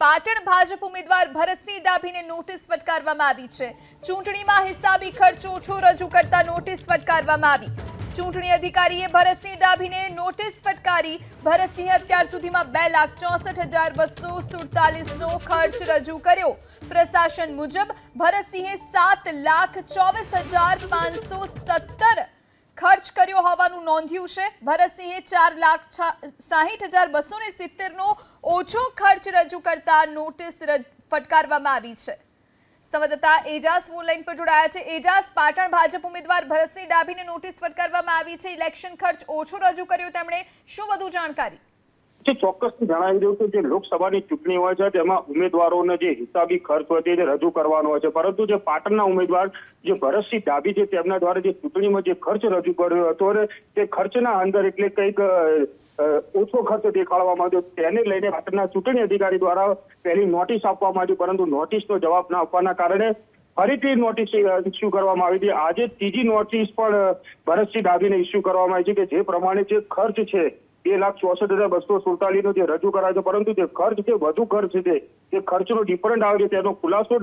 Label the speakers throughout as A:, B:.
A: પાટણ ભાજપ ઉમેદવાર ભરતસિંહ ડાભીને નોટિસ ફટકારવામાં આવી છે. ચૂંટણીમાં હિસાબી ખર્ચ ઓછો રજૂ કરતા નોટિસ ફટકારવામાં આવી. ચૂંટણી અધિકારીએ ભરતસિંહ ડાભીને નોટિસ ફટકારી. ભરતસિંહ અત્યાર સુધીમાં બે લાખ ચોસઠ હજાર બસો સુડતાલીસનો ખર્ચ રજૂ કર્યો. પ્રશાસન મુજબ ભરતસિંહે સાત લાખ ચોવીસ હજાર પાંચસો સત્તર હોવાનું નોંધ્યું છે. ભરતસિંહે ચાર લાખ સાહીઠ હજાર બસો ને સિત્તેરનો ઓછો ખર્ચ રજૂ કરતા નોટિસ ફટકારવામાં આવી છે. સંવાદદાતા એજાઝ ફોન લાઈન પર જોડાયા છે. એજાઝ, પાટણ ભાજપ ઉમેદવાર ભરતસિંહ ડાભીને નોટિસ ફટકારવામાં આવી છે. ઇલેક્શન ખર્ચ ઓછો રજૂ કર્યો તેમણે. શું વધુ જાણકારી?
B: જે ચોક્કસ જણાવી દઉં કે જે લોકસભાની ચૂંટણી હોય છે, તેમાં ઉમેદવારોને જે હિસાબી ખર્ચ હોય છે રજૂ કરવાનો હોય છે. પરંતુ જે પાટણના ઉમેદવાર જે ભરતસિંહ ડાભી છે, તેમના દ્વારા જે ચૂંટણીમાં જે ખર્ચ રજૂ કર્યો હતો અને તે ખર્ચના અંદર એટલે કંઈક ઓછો ખર્ચ દેખાડવામાં આવ્યો તેને લઈને પાટણના ચૂંટણી અધિકારી દ્વારા પહેલી નોટિસ આપવામાં આવી, પરંતુ નોટિસનો જવાબ ના આપવાના કારણે ફરીથી નોટિસ ઇસ્યુ કરવામાં આવી હતી. આજે ત્રીજી નોટિસ પણ ભરતસિંહ ડાભીને ઇસ્યુ કરવામાં આવી છે કે જે પ્રમાણે જે ખર્ચ છે બે લાખ ચોસઠ હજાર બસો સુડતાલીસ નો જે રજૂ કરાયો છે, પરંતુ જે ખર્ચ છે, વધુ ખર્ચ છે, જે ખર્ચનો ડિફરન્ટ આવે છે, તેનો ખુલાસો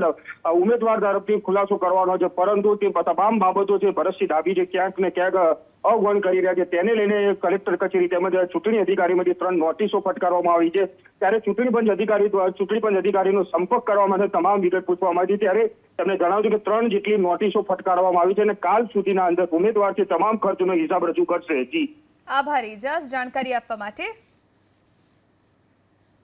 B: ઉમેદવાર તરફથી ખુલાસો કરવાનો છે, પરંતુ તે તમામ બાબતો છે, ભરતસિંહ ડાભી જે ક્યાંક ને ક્યાંક અવગણ કરી રહ્યા છે, તેને લઈને કલેક્ટર કચેરી તેમજ ચૂંટણી અધિકારીમાંથી ત્રણ નોટિસો ફટકારવામાં આવી છે. ત્યારે ચૂંટણી પંચ અધિકારી ચૂંટણી પંચ અધિકારીનો સંપર્ક કરવા માટે તમામ વિગત પૂછવામાં આવી ત્યારે તેમણે જણાવ્યું કે ત્રણ જેટલી નોટિસો ફટકારવામાં આવી છે અને કાલ સુધીના અંદર ઉમેદવાર છે, તમામ ખર્ચનો હિસાબ રજૂ કરશે. જી.
A: આભાર. એજાઝ જાણકારી આપવા માટે